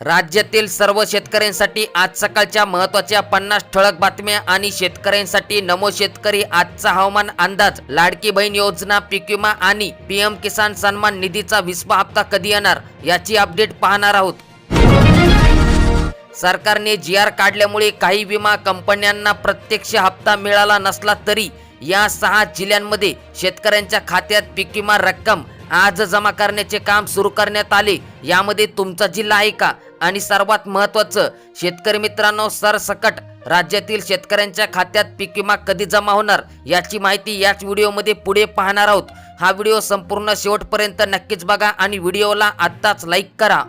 राज्यातील सर्व शेतकऱ्यांसाठी आज सकाळच्या महत्त्वाच्या पन्नास ठळक बातम्या आणि शेतकऱ्यांसाठी नमो शेतकरी आजचा हवामान अंदाज लाडकी बहीण योजना पीक विमा आणि पीएम किसान सन्मान निधीचा विसवा हप्ता कधी येणार याची अपडेट पाहणार आहोत. सरकारने जी आर काढल्यामुळे काही विमा कंपन्यांना प्रत्यक्ष हप्ता मिळाला नसला तरी या सहा जिल्ह्यांमध्ये शेतकऱ्यांच्या खात्यात पीक विमा रक्कम आज जमा करण्याचे काम सुरू करण्यात आले. यामध्ये तुमचा जिल्हा आहे का? आणि सर्वात महत्त्वाचं शेतकरी मित्रांनो सरसकट राज्यातील शेतकऱ्यांच्या खात्यात पीक विमा कधी जमा होणार याची माहिती याच व्हिडिओमध्ये पुढे पाहणार आहोत. हा व्हिडिओ संपूर्ण शेवटपर्यंत नक्कीच बघा आणि व्हिडिओला आत्ताच लाईक करा.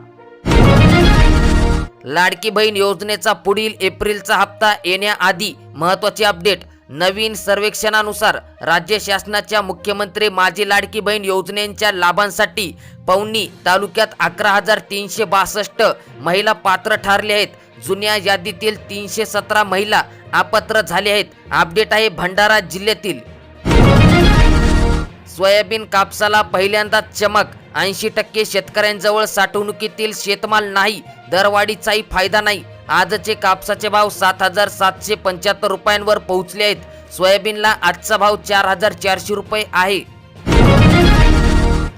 लाडकी बहीण योजनेचा पुढील एप्रिलचा हप्ता येण्याआधी महत्त्वाची अपडेट. नवीन सर्वेक्षणानुसार राज्य शासनाच्या मुख्यमंत्री माझी लाडकी बहीण योजनेच्या लाभांसाठी पवनी तालुक्यात अकरा हजार तीनशे बासष्ट महिला पात्र ठरले आहेत. जुन्या यादीतील तीनशे सतरा महिला अपात्र झाले आहेत. अपडेट आहे भंडारा जिल्ह्यातील. सोयाबीन कापसाला पहिल्यांदाच चमक ऐंशी टक्के शेतकऱ्यांजवळ साठवणुकीतील शेतमाल नाही दरवाढीचाही फायदा नाही. आजचे कापसाचे भाव सात हजार सातशे पंच्याहत्तर रुपयांवर पोहोचले आहेत. सोयाबीनला आजचा भाव चार हजार चारशे रुपये आहे.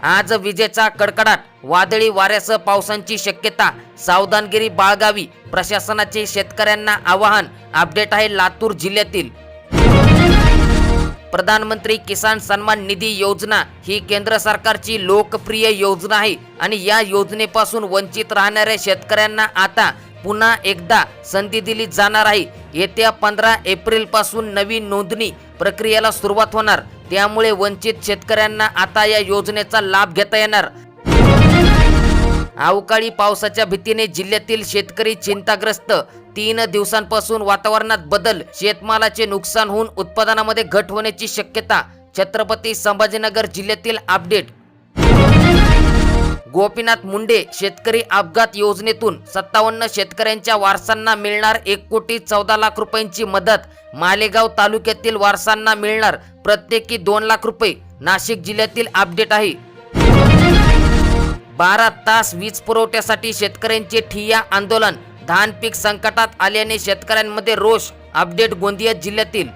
आज विजेचा कडकडाट वादळी वाऱ्यासह पावसांची शक्यता सावधानगिरी बाळगावी प्रशासनाचे शेतकऱ्यांना आवाहन अपडेट आहे लातूर जिल्ह्यातील. प्रधानमंत्री किसान सन्मान निधी योजना ही केंद्र सरकारची लोकप्रिय योजना आहे आणि या योजनेपासून वंचित राहणाऱ्या शेतकऱ्यांना आता पुन्हा एकदा संधी दिली जाणार आहे. येत्या पंधरा एप्रिलपासून नवीन नोंदणी प्रक्रियेला सुरुवात होणार. त्यामुळे वंचित शेतकऱ्यांना आता या योजनेचा लाभ घेता येणार. अवकाळी पावसाच्या भीतीने जिल्ह्यातील शेतकरी चिंताग्रस्त. तीन दिवसांपासून वातावरणात बदल शेतमालाचे नुकसान होऊन उत्पादनामध्ये घट होण्याची शक्यता छत्रपती संभाजीनगर जिल्ह्यातील अपडेट. गोपीनाथ मुंडे शेतकरी अपघात योजनेतून सत्तावन्न शेतकऱ्यांच्या वारसांना मिळणार एक कोटी चौदा लाख रुपयांची मदत. मालेगाव तालुक्यातील वारसांना मिळणार प्रत्येकी दोन लाख रुपये. नाशिक जिल्ह्यातील अपडेट आहे. बारा तास वीज पुरवठ्यासाठी शेतकऱ्यांचे ठिय्या आंदोलन. धान पीक संकटात आल्याने शेतकऱ्यांमध्ये रोष अपडेट गोंदिया जिल्ह्यातील.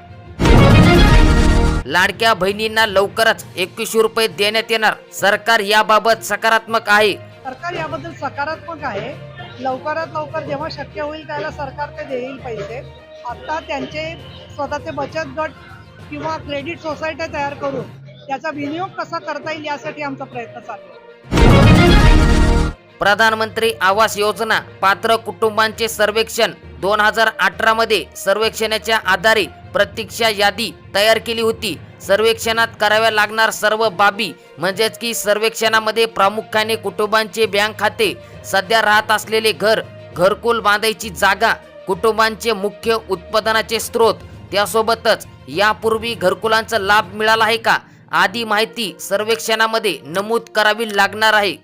लाडक्या बहिणींना लवकरच एकवीसशे रुपये देण्यात येणार. सरकार याबाबत सकारात्मक आहे. सरकार याबद्दल सकारात्मक आहे. लवकरात लवकर जेव्हा शक्य होईल त्याला सरकार ते देईल पैसे. आता त्यांचे स्वतःचे बचत गट किंवा क्रेडिट सोसायट्या तयार करून त्याचा विनियोग कसा करता येईल यासाठी आमचा प्रयत्न चालू आहे. प्रधानमंत्री आवास योजना पात्र कुटुंबांचे सर्वेक्षण दोन हजार अठरा मध्ये सर्वेक्षणाच्या आधारे प्रतीक्षा यादी तयार केली होती. सर्वेक्षणात कराव्या लागणार सर्व बाबी म्हणजेच की सर्वेक्षणामध्ये प्रामुख्याने कुटुंबांचे बँक खाते सध्या राहत असलेले घर घरकुल बांधायची जागा कुटुंबांचे मुख्य उत्पादनाचे स्रोत त्यासोबतच यापूर्वी घरकुलांचा लाभ मिळाला आहे का? आदी माहिती सर्वेक्षणामध्ये नमूद करावी लागणार आहे.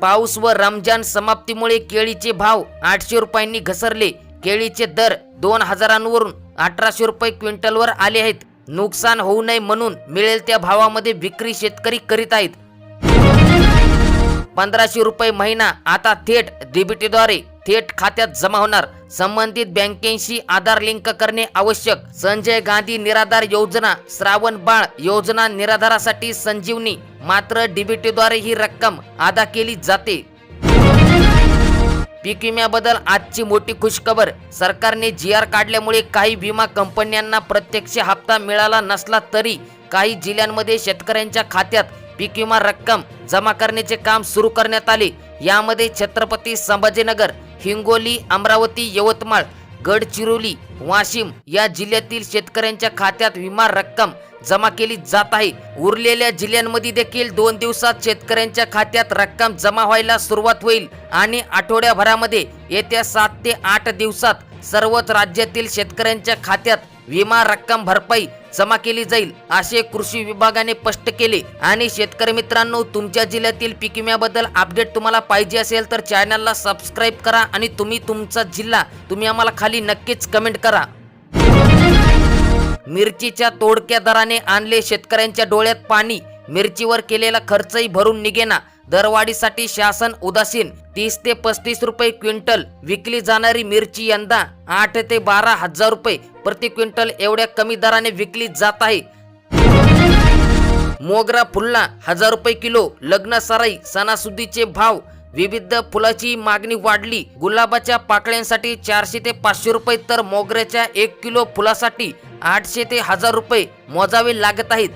पाऊस व रमजान समाप्तीमुळे केळीचे भाव आठशे रुपयांनी घसरले. केळीचे दर दोन हजारांवरून अठराशे रुपये क्विंटलवर आले आहेत. नुकसान होऊ नये म्हणून मिळेल त्या भावामध्ये विक्री शेतकरी करीत आहेत. पंधराशे रुपये महिना. आता थेट डीबीटीद्वारे थेट खात्यात जमा होणार. संबंधित बँकेशी आधार लिंक करणे आवश्यक. संजय गांधी निराधार योजना श्रावण बाळ योजना निराधारासाठी संजीवनी. मात्र डीबीटीद्वारे ही रक्कम अदा केली जाते. पीक विम्याबद्दल आजची मोठी खुशखबर. सरकारने जी आर काढल्यामुळे काही विमा कंपन्यांना प्रत्यक्ष हप्ता मिळाला नसला तरी काही जिल्ह्यांमध्ये शेतकऱ्यांच्या खात्यात पीक विमा रक्कम जमा करण्याचे काम सुरू करण्यात आले. यामध्ये छत्रपती संभाजीनगर हिंगोली अमरावती यवतमाळ गडचिरोली वाशिम या जिल्ह्यातील शेतकऱ्यांच्या खात्यात विमा रक्कम जमा केली जात आहे. उरलेल्या जिल्ह्यांमध्ये देखील दोन दिवसात शेतकऱ्यांच्या खात्यात रक्कम जमा व्हायला सुरुवात होईल आणि आठवड्याभरामध्ये येत्या सात ते आठ दिवसात सर्वच राज्यातील शेतकऱ्यांच्या खात्यात विमा रक्कम भरपाई जमा केली जाईल असे कृषी विभागाने स्पष्ट केले. आणि शेतकरी मित्रांनो तुमच्या जिल्ह्यातील पीक विम्याबद्दल अपडेट तुम्हाला पाहिजे असेल तर चॅनलला सबस्क्राईब करा आणि तुम्ही तुमचा जिल्हा तुम्ही आम्हाला खाली नक्कीच कमेंट करा. मिरचीच्या तोडक्या दराने आणले शेतकऱ्यांच्या डोळ्यात पाणी. मिरचीवर केलेला खर्चही भरून निघेना. दरवाढीसाठी शासन उदासीन. तीस ते पस्तीस रुपये क्विंटल. विकली जाणारी मिरची यंदा आठ ते बारा हजार रुपये. प्रति क्विंटल एवढ्या कमी दराने विकली जात आहे. मोगरा फुलला हजार रुपये किलो. लग्न सराई सणासुदीचे भाव. विविध फुलाची मागणी वाढली. गुलाबाच्या पाकळ्यांसाठी चारशे ते पाचशे रुपये तर मोगऱ्याच्या एक किलो फुलासाठी आठशे ते हजार रुपये मोजावे लागत आहेत.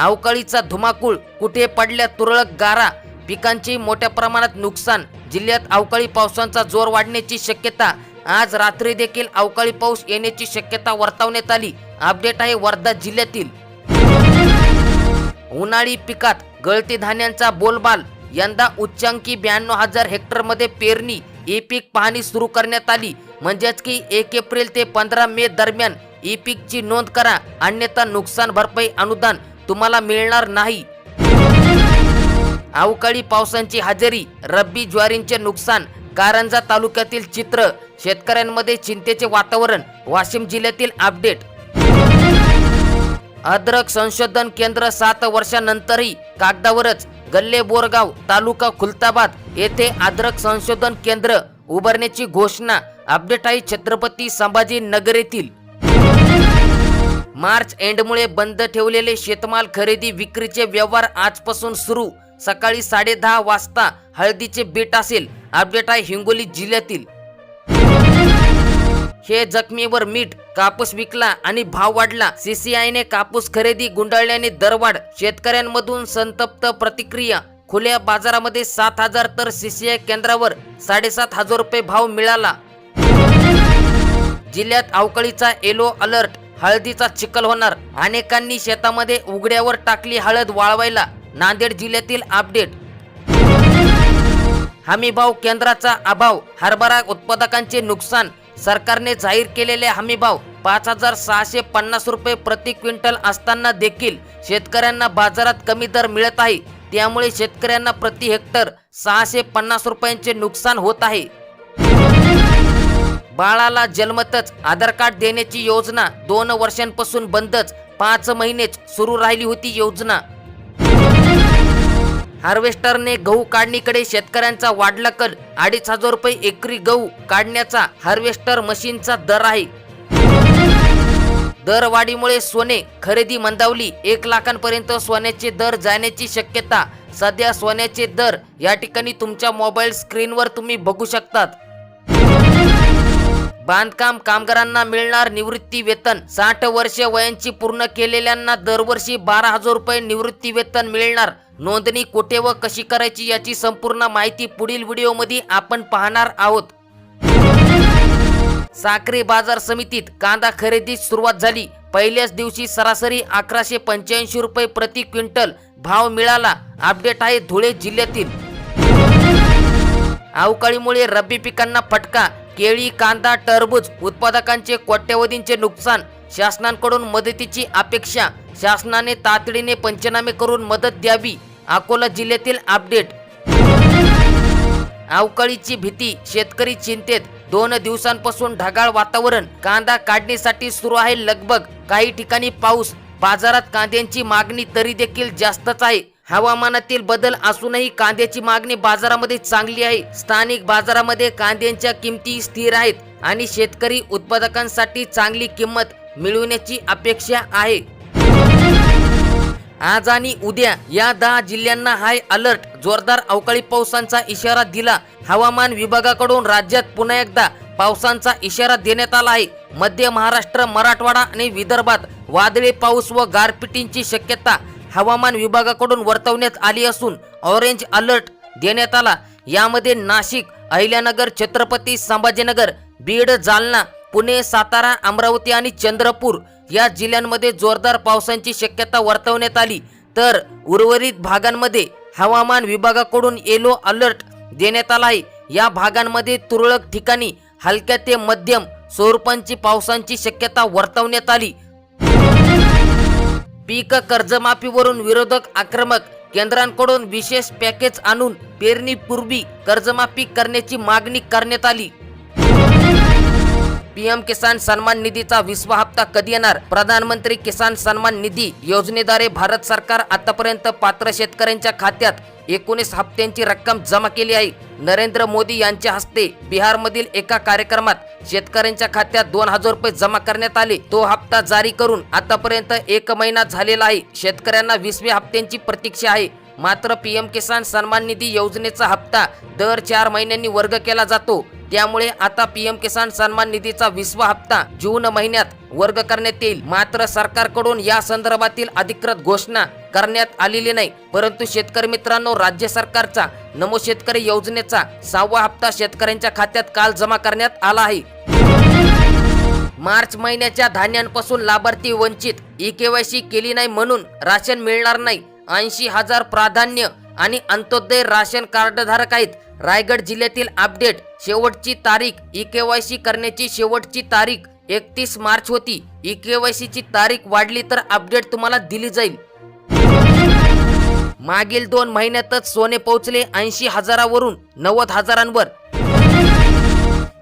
अवकाळीचा धुमाकूळ कुठे पडल्या तुरळक गारा पिकांचे मोठ्या प्रमाणात नुकसान जिल्ह्यात अवकाळी पावसांचा जोर वाढण्याची शक्यता आज रात्री देखील अवकाळी पाऊस येण्याची शक्यता वर्तवण्यात आली. अपडेट आहे वर्धा जिल्ह्यातील. उन्हाळी पिकात गळती धान्यांचा बोलबाल यंदा उच्चांकी ब्याण्णव हजार हेक्टरमध्ये पेरणी ई पीक पाहणी सुरू करण्यात आली. म्हणजेच की एक एप्रिल ते पंधरा मे दरम्यान ई पीकची नोंद करा अन्यथा नुकसान भरपाई अनुदान तुम्हाला मिळणार नाही. अवकाळी पावसांची हजेरी रब्बी ज्वारींचे नुकसान कारंजा तालुक्यातील चित्र शेतकऱ्यांमध्ये चिंतेचे वातावरण वाशिम जिल्ह्यातील अपडेट. अद्रक संशोधन केंद्र सात वर्षानंतरही कागदावरच गल्ले बोरगाव तालुका खुलताबाद येथे अद्रक संशोधन केंद्र उभारण्याची घोषणा अपडेट आहे छत्रपती संभाजी नगर येथील. मार्च एंडमुळे बंद ठेवलेले शेतमाल खरेदी विक्रीचे व्यवहार आजपासून सुरू. सकाळी साडेदहा वाजता हळदीचे बीट असेल. अपडेट आहे हिंगोली जिल्ह्यातील. हे जखमीवर मीठ कापूस विकला आणि भाव वाढला. सीसीआयने कापूस खरेदी गुंडाळल्याने दरवाढ. शेतकऱ्यांमधून संतप्त प्रतिक्रिया. खुल्या बाजारामध्ये सात हजार तर सीसीआय केंद्रावर साडेसात हजार रुपये भाव मिळाला. जिल्ह्यात अवकाळीचा येलो अलर्ट. हळदीचा चिखल होणार. अनेकांनी शेतामध्ये उघड्यावर टाकली हळद वाळवायला. नांदेड जिल्ह्यातील अपडेट. हमीभाव केंद्राचा अभाव. हरभरा उत्पादकांचे नुकसान. सरकारने जाहीर केलेले हमीभाव. पाच हजार सहाशे पन्नास रुपये प्रति क्विंटल असताना देखील शेतकऱ्यांना बाजारात कमी दर मिळत आहे. त्यामुळे शेतकऱ्यांना प्रति हेक्टर सहाशे पन्नास रुपयांचे नुकसान होत आहे. बाळाला जन्मतच आधार कार्ड देण्याची योजना दोन वर्षांपासून बंदच पाच महिनेच सुरू राहिली होती योजना. हार्वेस्टरने गहू काढणीकडे शेतकऱ्यांचा वाढला कल अडीच हजार रुपये एकरी गहू काढण्याचा हार्वेस्टर मशीनचा दर आहे. दरवाढीमुळे सोने खरेदी मंदावली एक लाखांपर्यंत सोन्याचे दर जाण्याची शक्यता सध्या सोन्याचे दर या ठिकाणी तुमच्या मोबाईल स्क्रीनवर तुम्ही बघू शकतात. बांधकाम कामगारांना मिळणार निवृत्ती वेतन. साठ वर्ष वयांची पूर्ण केलेल्यांना दरवर्षी बारा हजार रुपये निवृत्ती वेतन मिळणार. नोंदणी कुठे व कशी करायची याची संपूर्ण माहिती पुढील व्हिडिओमध्ये आपण पाहणार आहोत. साखरे बाजार समितीत कांदा खरेदीस सुरुवात झाली. पहिल्याच दिवशी सरासरी अकराशे पंच्याऐंशी रुपये प्रति क्विंटल भाव मिळाला. अपडेट आहे धुळे जिल्ह्यातील. अवकाळीमुळे रब्बी पिकांना फटका. केळी कांदा टरबूज उत्पादकांचे कोट्यवधींचे नुकसान शासनाकडून मदतीची अपेक्षा शासनाने तातडीने पंचनामे करून मदत द्यावी अकोला जिल्ह्यातील अपडेट. अवकाळीची भीती शेतकरी चिंतेत दोन दिवसांपासून ढगाळ वातावरण कांदा काढणीसाठी सुरू आहे लगबग काही ठिकाणी पाऊस बाजारात कांद्यांची मागणी तरी देखील जास्तच आहे. हवामानातील बदल असूनही कांद्याची मागणी बाजारामध्ये चांगली आहे. स्थानिक बाजारामध्ये कांद्यांच्या किमती स्थिर आहेत आणि शेतकरी उत्पादकांसाठी चांगली किंमत मिळवण्याची अपेक्षा आहे. आज आणि उद्या या दहा जिल्ह्यांना हाय अलर्ट. जोरदार अवकाळी पावसांचा इशारा दिला. हवामान विभागाकडून राज्यात पुन्हा एकदा पावसांचा इशारा देण्यात आला आहे. मध्य महाराष्ट्र मराठवाडा आणि विदर्भात वादळी पाऊस व गारपिटींची शक्यता हवामान विभागाकडून वर्तवण्यात आली असून ऑरेंज अलर्ट देण्यात आला. यामध्ये नाशिक अहिल्यानगर छत्रपती संभाजीनगर बीड जालना पुणे सातारा अमरावती आणि चंद्रपूर या जिल्ह्यांमध्ये जोरदार पावसांची शक्यता वर्तवण्यात आली. तर उर्वरित भागांमध्ये हवामान विभागाकडून येलो अलर्ट देण्यात आला आहे. या भागांमध्ये तुरळक ठिकाणी हलक्या ते मध्यम स्वरूपांची पावसांची शक्यता वर्तवण्यात आली. पीक कर्जमाफीवरून विरोधक आक्रमक केंद्रांकडून विशेष पॅकेज आणून पेरणीपूर्वी कर्जमाफी करण्याची मागणी करण्यात आली. पीएम किसान सन्मान निधीचा विसवा हप्ता कधी येणार? प्रधानमंत्री किसान सन्मान निधी योजनेद्वारे भारत सरकार आतापर्यंत पात्र शेतकऱ्यांच्या खात्यात एकोणीस हप्त्यांची रक्कम जमा केली आहे. नरेंद्र मोदी यांच्या हस्ते बिहारमधील एका कार्यक्रमात शेतकऱ्यांच्या खात्यात दोन हजार रुपये जमा करण्यात आले. तो हप्ता जारी करून आतापर्यंत एक महिना झालेला आहे. शेतकऱ्यांना वीसव्या हप्त्यांची प्रतीक्षा आहे. मात्र पीएम किसान सन्मान निधी योजनेचा हप्ता दर चार महिन्यांनी वर्ग केला जातो. त्यामुळे आता पीएम किसान सन्मान निधीचा विसवा हप्ता जून महिन्यात वर्ग करण्यात येईल. मात्र सरकारकडून या संदर्भातील अधिकृत घोषणा करण्यात आलेली नाही. परंतु शेतकरी मित्रांनो राज्य सरकारचा नमो शेतकरी योजनेचा सहावा हप्ता शेतकऱ्यांच्या खात्यात काल जमा करण्यात आला आहे. मार्च महिन्याच्या धान्यांपासून लाभार्थी वंचित ई केवायसी केली नाही म्हणून राशन मिळणार नाही. ऐंशी हजार प्राधान्य आणि अंत्योदय राशन कार्डधारक आहेत रायगड जिल्ह्यातील अपडेट. शेवटची तारीख ई के वाय सी करण्याची शेवटची तारीख एकतीस मार्च होती. ई के वाय सीची तारीख वाढली तर अपडेट तुम्हाला दिली जाईल. मागील दोन महिन्यातच सोने पोहोचले ऐंशी हजारावरून नव्वद हजारांवर.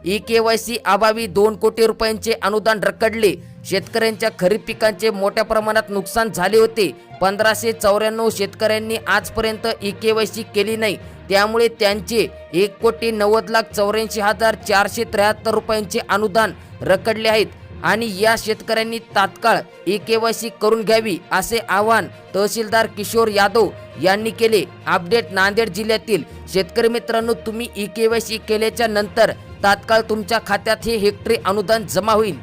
ई केवायसी अभावी दोन कोटी रुपयांचे अनुदान रखडले. शेतकऱ्यांच्या खरीप पिकांचे मोठ्या प्रमाणात नुकसान झाले होते. पंधराशे चौऱ्याण्णव शेतकऱ्यांनी आजपर्यंत ई केवायसी केली नाही. त्यामुळे त्यांचे एक कोटी नव्वद लाख चौऱ्याऐंशी हजार चारशे त्र्याहत्तर रुपयांचे अनुदान रखडले आहेत आणि या शेतकऱ्यांनी तात्काळ ई केवायसी करून घ्यावी असे आवाहन तहसीलदार किशोर यादव यांनी केले. अपडेट नांदेड जिल्ह्यातील शेतकरी मित्रांनो तुम्ही ई केवायसी केल्याच्यानंतर तात्काळ तुमच्या खात्यात हे हेक्टरी अनुदान जमा होईल.